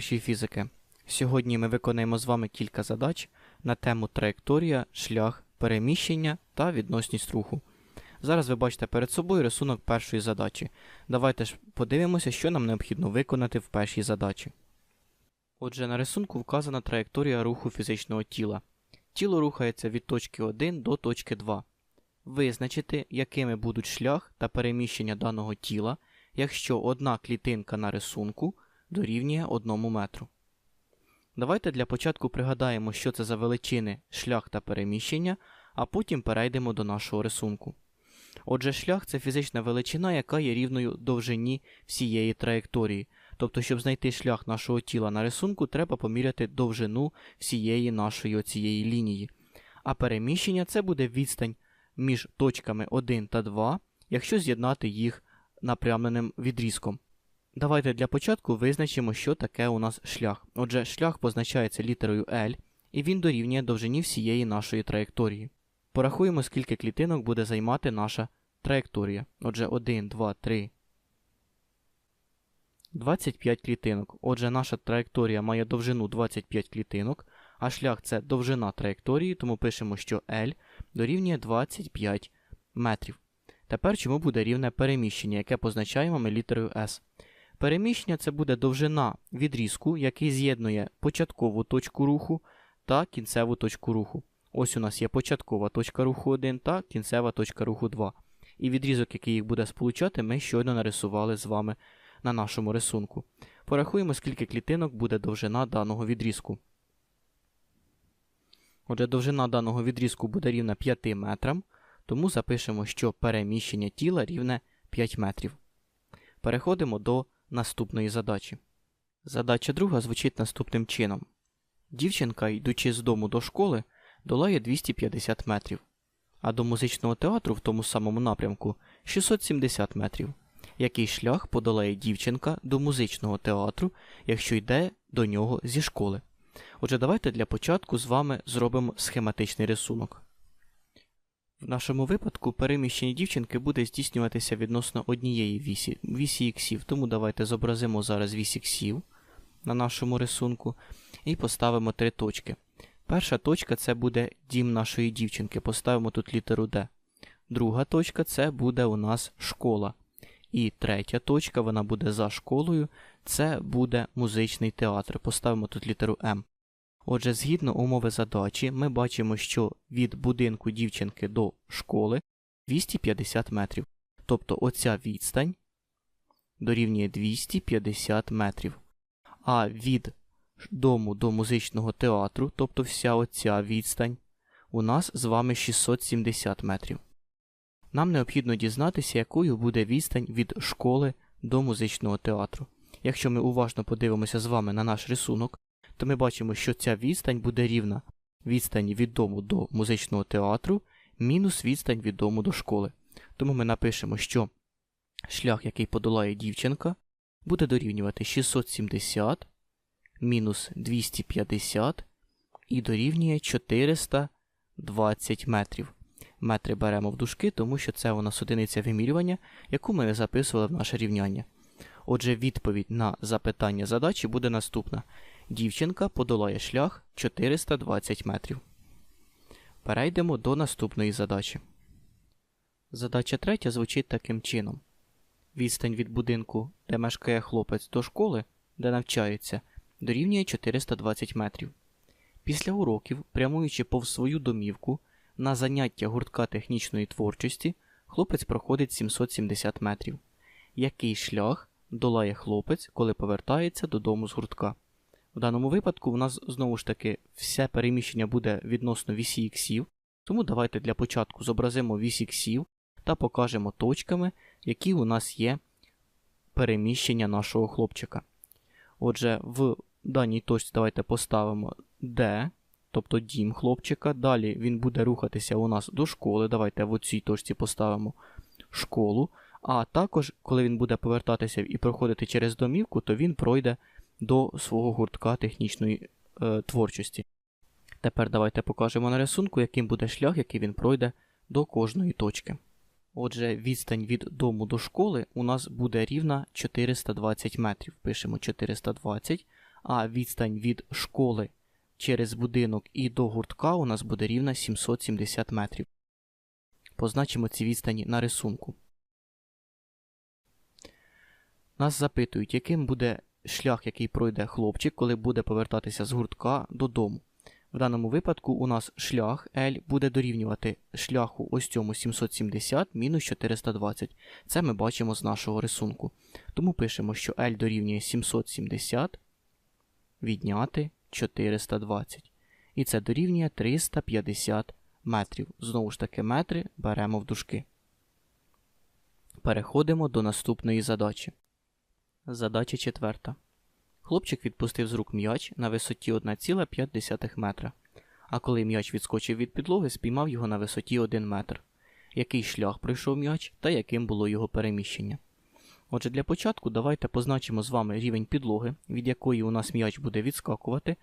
Товариші фізики. Сьогодні ми виконаємо з вами кілька задач на тему траєкторія, шлях, переміщення та відносність руху. Зараз ви бачите перед собою рисунок першої задачі. Давайте ж подивимося, що нам необхідно виконати в першій задачі. Отже, на рисунку вказана траєкторія руху фізичного тіла. Тіло рухається від точки 1 до точки 2. Визначити, якими будуть шлях та переміщення даного тіла, якщо одна клітинка на рисунку дорівнює 1 метру. Давайте для початку пригадаємо, що це за величини шлях та переміщення, а потім перейдемо до нашого рисунку. Отже, шлях це фізична величина, яка є рівною довжині всієї траєкторії. Тобто, щоб знайти шлях нашого тіла на рисунку, треба поміряти довжину всієї нашої оцієї лінії. А переміщення це буде відстань між точками 1 та 2, якщо з'єднати їх напрямленим відрізком. Давайте для початку визначимо, що таке у нас шлях. Отже, шлях позначається літерою L, і він дорівнює довжині всієї нашої траєкторії. Порахуємо, скільки клітинок буде займати наша траєкторія. Отже, 1, 2, 3. 25 клітинок. Отже, наша траєкторія має довжину 25 клітинок, а шлях це довжина траєкторії, тому пишемо, що L дорівнює 25 метрів. Тепер чому буде рівне переміщення, яке позначаємо ми літерою S. Переміщення це буде довжина відрізку, який з'єднує початкову точку руху та кінцеву точку руху. Ось у нас є початкова точка руху 1 та кінцева точка руху 2. І відрізок, який їх буде сполучати, ми щойно нарисували з вами на нашому рисунку. Порахуємо, скільки клітинок буде довжина даного відрізку. Отже, довжина даного відрізку буде рівна 5 метрам, тому запишемо, що переміщення тіла рівне 5 метрів. Переходимо до наступної задачі. Задача друга звучить наступним чином. Дівчинка, йдучи з дому до школи, долає 250 метрів, а до музичного театру в тому самому напрямку 670 метрів. Який шлях подолає дівчинка до музичного театру, якщо йде до нього зі школи? Отже, давайте для початку з вами зробимо схематичний рисунок. В нашому випадку переміщення дівчинки буде здійснюватися відносно однієї вісі, вісі іксів, тому давайте зобразимо зараз вісь іксів на нашому рисунку і поставимо три точки. Перша точка це буде дім нашої дівчинки, поставимо тут літеру D. Друга точка це буде у нас школа. І третя точка, вона буде за школою, це буде музичний театр. Поставимо тут літеру М. Отже, згідно умови задачі, ми бачимо, що від будинку дівчинки до школи 250 метрів. Тобто оця відстань дорівнює 250 метрів. А від дому до музичного театру, тобто вся оця відстань, у нас з вами 670 метрів. Нам необхідно дізнатися, якою буде відстань від школи до музичного театру. Якщо ми уважно подивимося з вами на наш рисунок, то ми бачимо, що ця відстань буде рівна відстані від дому до музичного театру мінус відстань від дому до школи. Тому ми напишемо, що шлях, який подолає дівчинка, буде дорівнювати 670 мінус 250 і дорівнює 420 метрів. Метри беремо в дужки, тому що це у нас одиниця вимірювання, яку ми записували в наше рівняння. Отже, відповідь на запитання задачі буде наступна. Дівчинка подолає шлях 420 метрів. Перейдемо до наступної задачі. Задача третя звучить таким чином: відстань від будинку, де мешкає хлопець до школи, де навчається, дорівнює 420 метрів. Після уроків, прямуючи повз свою домівку, на заняття гуртка технічної творчості, хлопець проходить 770 метрів. Який шлях долає хлопець, коли повертається додому з гуртка? В даному випадку у нас знову ж таки все переміщення буде відносно вісі іксів, тому давайте для початку зобразимо вісь іксів та покажемо точками, які у нас є переміщення нашого хлопчика. Отже, в даній точці давайте поставимо D, тобто дім хлопчика. Далі він буде рухатися у нас до школи. Давайте в цій точці поставимо школу. А також, коли він буде повертатися і проходити через домівку, то він пройде до свого гуртка технічної е, творчості. Тепер давайте покажемо на рисунку, яким буде шлях, який він пройде до кожної точки. Отже, відстань від дому до школи у нас буде рівна 420 метрів. Пишемо 420, а відстань від школи через будинок і до гуртка у нас буде рівна 770 метрів. Позначимо ці відстані на рисунку. Нас запитують, яким буде шлях, який пройде хлопчик, коли буде повертатися з гуртка додому. В даному випадку у нас шлях L буде дорівнювати шляху ось цьому 770 мінус 420. Це ми бачимо з нашого рисунку. Тому пишемо, що L дорівнює 770 відняти 420. І це дорівнює 350 метрів. Знову ж таки, метри беремо в дужки. Переходимо до наступної задачі. Задача четверта. Хлопчик відпустив з рук м'яч на висоті 1,5 метра, а коли м'яч відскочив від підлоги, спіймав його на висоті 1 метр. Який шлях пройшов м'яч та яким було його переміщення? Отже, для початку давайте позначимо з вами рівень підлоги, від якої у нас м'яч буде відскакувати,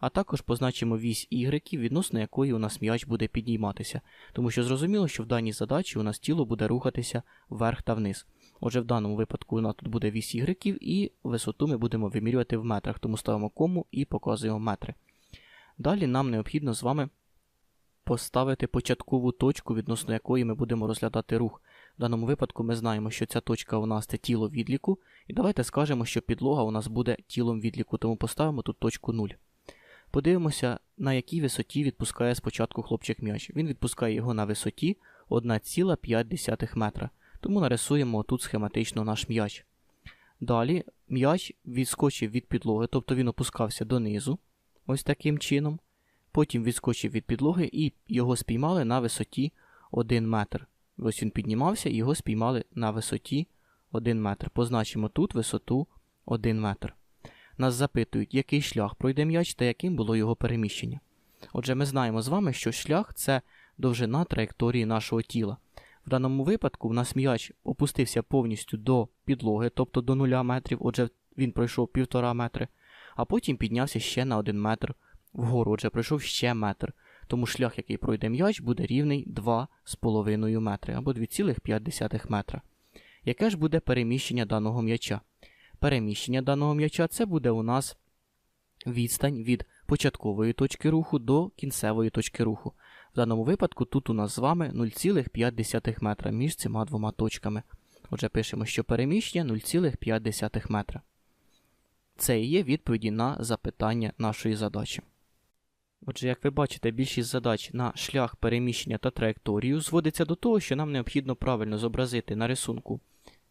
а також позначимо вісь Y, відносно якої у нас м'яч буде підійматися, тому що зрозуміло, що в даній задачі у нас тіло буде рухатися вверх та вниз. Отже, в даному випадку у нас тут буде вісь Y, і висоту ми будемо вимірювати в метрах, тому ставимо кому і показуємо метри. Далі нам необхідно з вами поставити початкову точку, відносно якої ми будемо розглядати рух. В даному випадку ми знаємо, що ця точка у нас це тіло відліку, і давайте скажемо, що підлога у нас буде тілом відліку, тому поставимо тут точку 0. Подивимося, на якій висоті відпускає спочатку хлопчик м'яч. Він відпускає його на висоті 1,5 метра. Тому нарисуємо тут схематично наш м'яч. Далі м'яч відскочив від підлоги, тобто він опускався донизу, ось таким чином. Потім відскочив від підлоги і його спіймали на висоті 1 метр. Ось він піднімався і його спіймали на висоті 1 метр. Позначимо тут висоту 1 метр. Нас запитують, який шлях пройде м'яч та яким було його переміщення. Отже, ми знаємо з вами, що шлях це довжина траєкторії нашого тіла. В даному випадку в нас м'яч опустився повністю до підлоги, тобто до 0 метрів, отже, він пройшов 1,5 метри, а потім піднявся ще на 1 метр вгору, отже, пройшов ще метр. Тому шлях, який пройде м'яч, буде рівний 2,5 метри або 2,5 метра. Яке ж буде переміщення даного м'яча? Переміщення даного м'яча це буде у нас відстань від початкової точки руху до кінцевої точки руху. В даному випадку тут у нас з вами 0,5 метра між цими двома точками. Отже, пишемо, що переміщення 0,5 метра. Це і є відповіді на запитання нашої задачі. Отже, як ви бачите, більшість задач на шлях переміщення та траєкторію зводиться до того, що нам необхідно правильно зобразити на рисунку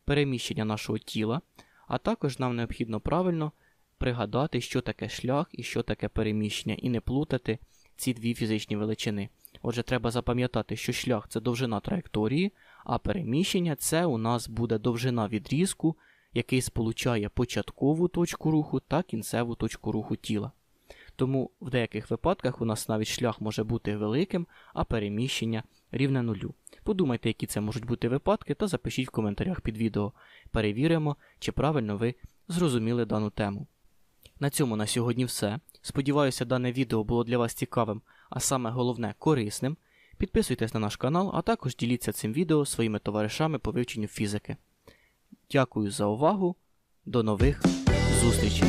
переміщення нашого тіла, а також нам необхідно правильно пригадати, що таке шлях і що таке переміщення, і не плутати ці дві фізичні величини. Отже, треба запам'ятати, що шлях це довжина траєкторії, а переміщення це у нас буде довжина відрізку, який сполучає початкову точку руху та кінцеву точку руху тіла. Тому в деяких випадках у нас навіть шлях може бути великим, а переміщення рівне нулю. Подумайте, які це можуть бути випадки, та запишіть в коментарях під відео. Перевіримо, чи правильно ви зрозуміли дану тему. На цьому на сьогодні все. Сподіваюся, дане відео було для вас цікавим, а саме головне корисним. Підписуйтесь на наш канал, а також діліться цим відео своїми товаришами по вивченню фізики. Дякую за увагу. До нових зустрічей!